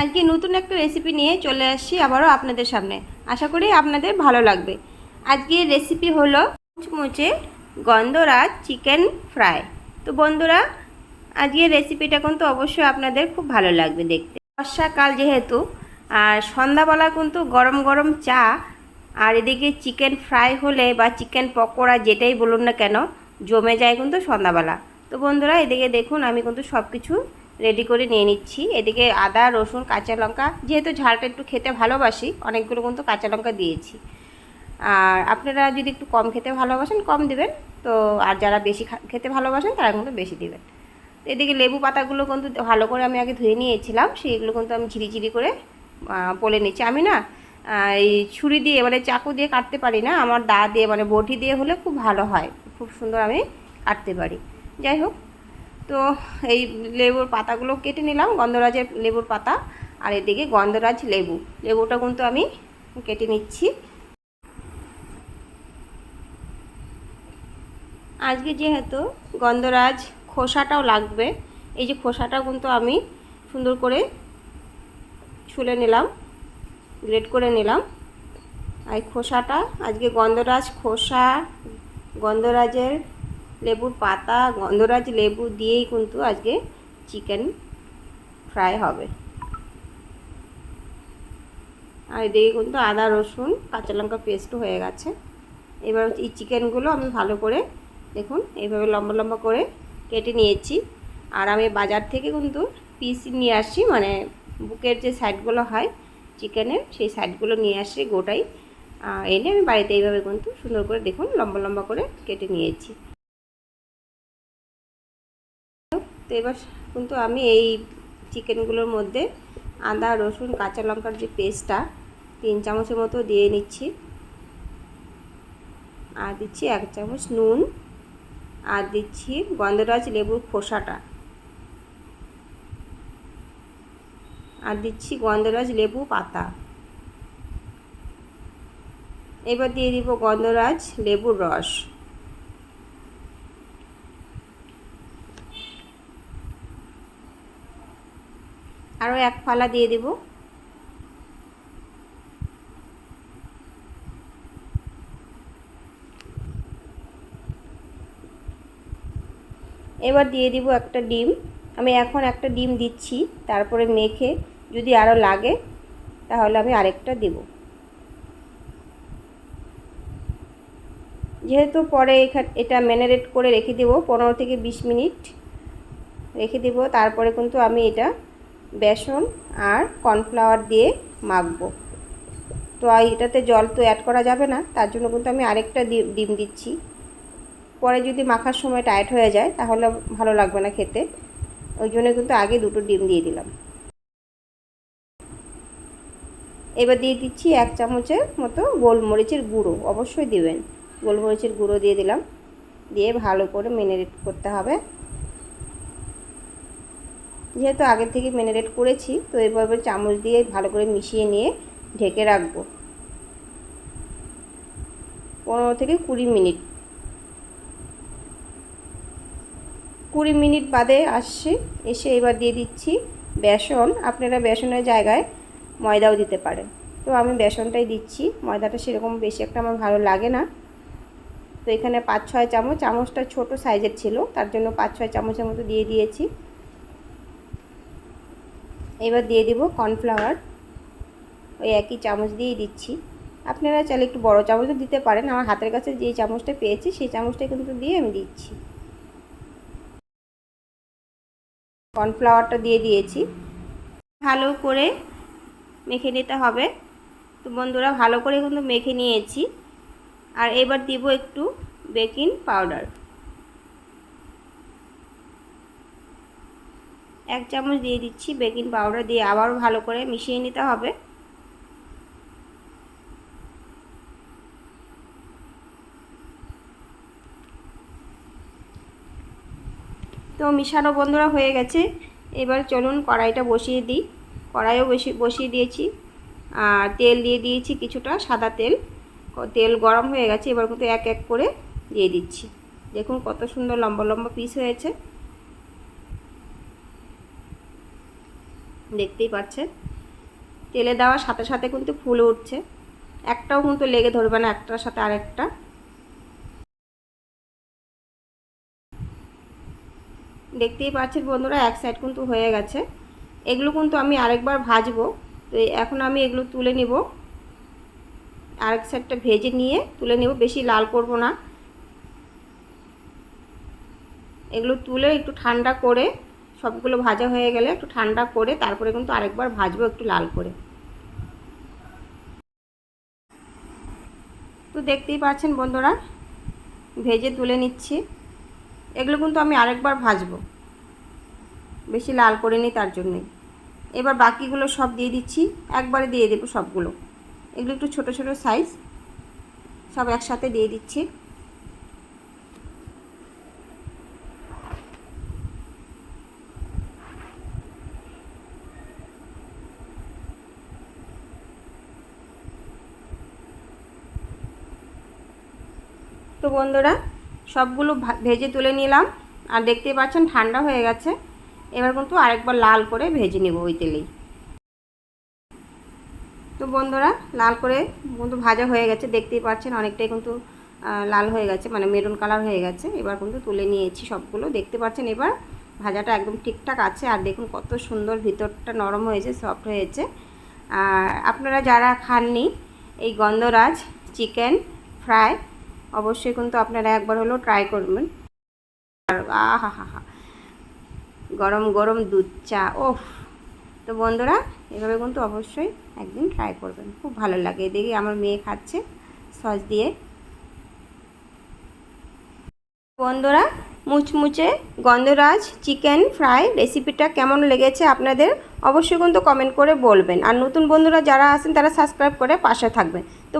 আজকে নতুন একটা রেসিপি নিয়ে চলে আসছি আবারও আপনাদের সামনে। আশা করি আপনাদের ভালো লাগবে। আজকের রেসিপি হলো মুচমুচে গন্ধরাজ চিকেন ফ্রাই তো বন্ধুরা, আজকের রেসিপিটা কিন্তু অবশ্যই আপনাদের খুব ভালো লাগবে দেখতে। বর্ষাকাল যেহেতু, আর সন্ধ্যাবেলা কিন্তু গরম গরম চা, আর এদিকে চিকেন ফ্রাই হলে বা চিকেন পকোড়া যেটাই বলুন না কেন, জমে যায় কিন্তু সন্ধ্যাবেলা। তো বন্ধুরা, এদিকে দেখুন, আমি কিন্তু সব কিছু রেডি করে নিয়ে নিচ্ছি। এদিকে আদা, রসুন, কাঁচা লঙ্কা, যেহেতু ঝালটা একটু খেতে ভালোবাসি, অনেকগুলো কিন্তু কাঁচা লঙ্কা দিয়েছি। আর আপনারা যদি একটু কম খেতে ভালোবাসেন, কম দিবেন। তো আর যারা বেশি খেতে ভালোবাসেন, তারা কিন্তু বেশি দিবেন। এদিকে লেবু পাতাগুলো কিন্তু ভালো করে আমি আগে ধুয়ে নিয়েছিলাম। সেইগুলো কিন্তু আমি ঝিরিঝিরি করে পলে নিচ্ছি। আমি না এই ছুরি দিয়ে মানে চাকু দিয়ে কাটতে পারি না। আমার দা দিয়ে মানে বটি দিয়ে হলে খুব ভালো হয়। খুব সুন্দর আমি কাটতে পারি। যাই হোক তো এই লেবুর পাতাগুলো কেটে নিলাম, গন্ধরাজের লেবুর পাতা আর এদিকে গন্ধরাজ লেবু। লেবুটা কিন্তু আমি কেটে নিচ্ছি। আজকে যেহেতু গন্ধরাজ খোসাটাও লাগবে, এই যে খোসাটা কিন্তু আমি সুন্দর করে ছুলে নিলাম গ্রেড করে নিলাম। আর খোসাটা, আজকে গন্ধরাজ খোসা, গন্ধরাজের লেবুর পাতা, গন্ধরাজ লেবু দিয়েই কিন্তু আজকে চিকেন ফ্রাই হবে। আর এদিকে কিন্তু আদা, রসুন, কাঁচা লঙ্কা পেস্টও হয়ে গেছে। এবার এই চিকেনগুলো আমি ভালো করে দেখুন, এইভাবে লম্বা লম্বা করে কেটে নিয়েছি। আর আমি বাজার থেকে কিন্তু পিস নিয়ে আসছি মানে বুকের যে সাইডগুলো হয় চিকেনের সেই সাইডগুলো নিয়ে আসছি গোটাই। এনে আমি বাড়িতে এইভাবে কিন্তু সুন্দর করে দেখুন, লম্বা লম্বা করে কেটে নিয়েছি। এবার কিন্তু আমি এই চিকেনগুলোর মধ্যে আদা, রসুন, কাঁচা লঙ্কার যে পেস্টটা তিন চামচের মতো দিয়ে নিচ্ছি। আর দিচ্ছি এক চামচ নুন। আর দিচ্ছি গন্ধরাজ লেবুর খোসাটা। আর দিচ্ছি গন্ধরাজ লেবু পাতা। এবার দিয়ে দিব গন্ধরাজ লেবুর রস। আরও এক ফালা দিয়ে দেব। এবার দিয়ে দিব একটা ডিম। আমি এখন একটা ডিম দিচ্ছি, তারপরে মেখে যদি আরও লাগে, তাহলে আমি আরেকটা দেব। যেহেতু পরে এটা ম্যানারেট করে রেখে দেবো, পনেরো থেকে বিশ মিনিট রেখে দেবো, তারপরে কিন্তু আমি এটা বেসন আর কর্নফ্লাওয়ার দিয়ে মাখবো। তো এটাতে জল তো অ্যাড করা যাবে না, তার জন্য কিন্তু আমি আরেকটা ডিম দিচ্ছি। পরে যদি মাখার সময় টাইট হয়ে যায়, তাহলে ভালো লাগবে না খেতে। ওই জন্য কিন্তু আগে দুটো ডিম দিয়ে দিলাম। এবার দিয়ে দিচ্ছি এক চামচের মতো গোলমরিচের গুঁড়ো, অবশ্যই দিবেন। গোলমরিচের গুঁড়ো দিয়ে দিলাম। দিয়ে ভালো করে মেরিনেট করতে হবে। যেহেতু আগে থেকে ম্যারিনেট করেছি, তো এভাবে চামচ দিয়ে ভালো করে মিশিয়ে নিয়ে ঢেকে রাখব। পনেরো থেকে কুড়ি মিনিট। কুড়ি মিনিট বাদে আসছে, এসে এবার দিয়ে দিচ্ছি বেসন। আপনারা বেসনের জায়গায় ময়দাও দিতে পারেন। তো আমি বেসনটাই দিচ্ছি, ময়দাটা সেরকম বেশি একটা আমার ভালো লাগে না। তো এখানে পাঁচ ছয় চামচ, চামচটা ছোট সাইজের ছিল, তার জন্য পাঁচ ছয় চামচের মতো দিয়ে দিয়েছি। এবার দিয়ে দিব কর্নফ্লাওয়ার। ওই একই চামচ দিয়েই দিচ্ছি। আপনারা চাইলে একটু বড় চামচও দিতে পারেন। আমার হাতের কাছে যে চামচটা পেয়েছি, সেই চামচটা কিন্তু দিয়ে আমি দিচ্ছি। কর্নফ্লাওয়ারটা দিয়ে দিয়েছি। ভালো করে মেখে নিতে হবে। তো বন্ধুরা, ভালো করে কিন্তু মেখে নিয়েছি। আর এবার দিব একটু বেকিং পাউডার। এক চামচ দিয়ে দিচ্ছি, বেকিং পাউডার দিয়ে আবারও ভালো করে মিশিয়ে নিতে হবে। তো মিশানো বন্ধুরা হয়ে গেছে। এবার চলুন কড়াইটা বসিয়ে দিই। কড়াইও বসিয়ে বসিয়ে দিয়েছি। আর তেল দিয়ে দিয়েছি কিছুটা, সাদা তেল। তেল গরম হয়ে গেছে, এবার কিন্তু এক এক করে দিয়ে দিচ্ছি। দেখুন কত সুন্দর লম্বা লম্বা পিস হয়েছে। দেখতেই পাচ্ছেন। তেলে দেওয়ার সাথে সাথে কিন্তু ফুলে উঠছে। একটাও কিন্তু লেগে ধরবে না, একটার সাথে আরেকটা। দেখতেই পাচ্ছেন বন্ধুরা, এক সাইড কিন্তু হয়ে গেছে। এগুলো কিন্তু আমি আরেকবার ভাজবো। তো এখন আমি এগুলো তুলে নিব। আরেক সাইডটা ভেজে নিয়ে তুলে নেব, বেশি লাল করব না। এগুলো তুলে একটু ঠান্ডা করে সবগুলো ভাজা হয়ে গেলে একটু ঠান্ডা করে তারপরে কিন্তু আরেকবার ভাজবো একটু লাল করে। তো দেখতেই পাচ্ছেন বন্ধুরা, ভেজে তুলে নিচ্ছি। এগুলো কিন্তু আমি আরেকবার ভাজবো। বেশি লাল করে নিই তার জন্যই। এবার বাকিগুলো সব দিয়ে দিচ্ছি, একবারে দিয়ে দেবো সবগুলো। এগুলো একটু ছোট ছোট সাইজ সব একসাথে দিয়ে দিচ্ছি। তো বন্ধুরা, সবগুলো ভেজে তুলে নিলাম। আর দেখতেই পাচ্ছেন, ঠান্ডা হয়ে গেছে। এবার কিন্তু আরেকবার লাল করে ভেজে নেব ওই তেলেই। তো বন্ধুরা, লাল করে কিন্তু ভাজা হয়ে গেছে। দেখতেই পাচ্ছেন, অনেকটাই কিন্তু লাল হয়ে গেছে মানে মেরুন কালার হয়ে গেছে। এবার কিন্তু তুলে নিয়েছি সবগুলো। দেখতে পাচ্ছেন, এবার ভাজাটা একদম ঠিকঠাক আছে। আর দেখুন কত সুন্দর ভিতরটা নরম হয়েছে সফট হয়েছে। আর আপনারা যারা খাননি, এই গন্ধরাজ, চিকেন ফ্রাই অবশ্যই কিন্তু আপনারা একবার হলেও ট্রাই করবেন। আর আহা গরম গরম দুধ, চা, ওফ। তো বন্ধুরা, এভাবে কিন্তু অবশ্যই একদিন ট্রাই করবেন। খুব ভালো লাগে। এদিকে আমার মেয়ে খাচ্ছে সস দিয়ে। বন্ধুরা, মুচমুচে গন্ধরাজ চিকেন ফ্রাই রেসিপিটা কেমন লেগেছে আপনাদের অবশ্যই কিন্তু কমেন্ট করে বলবেন। আর নতুন বন্ধুরা যারা আছেন, তারা সাবস্ক্রাইব করে পাশে থাকবেন। তো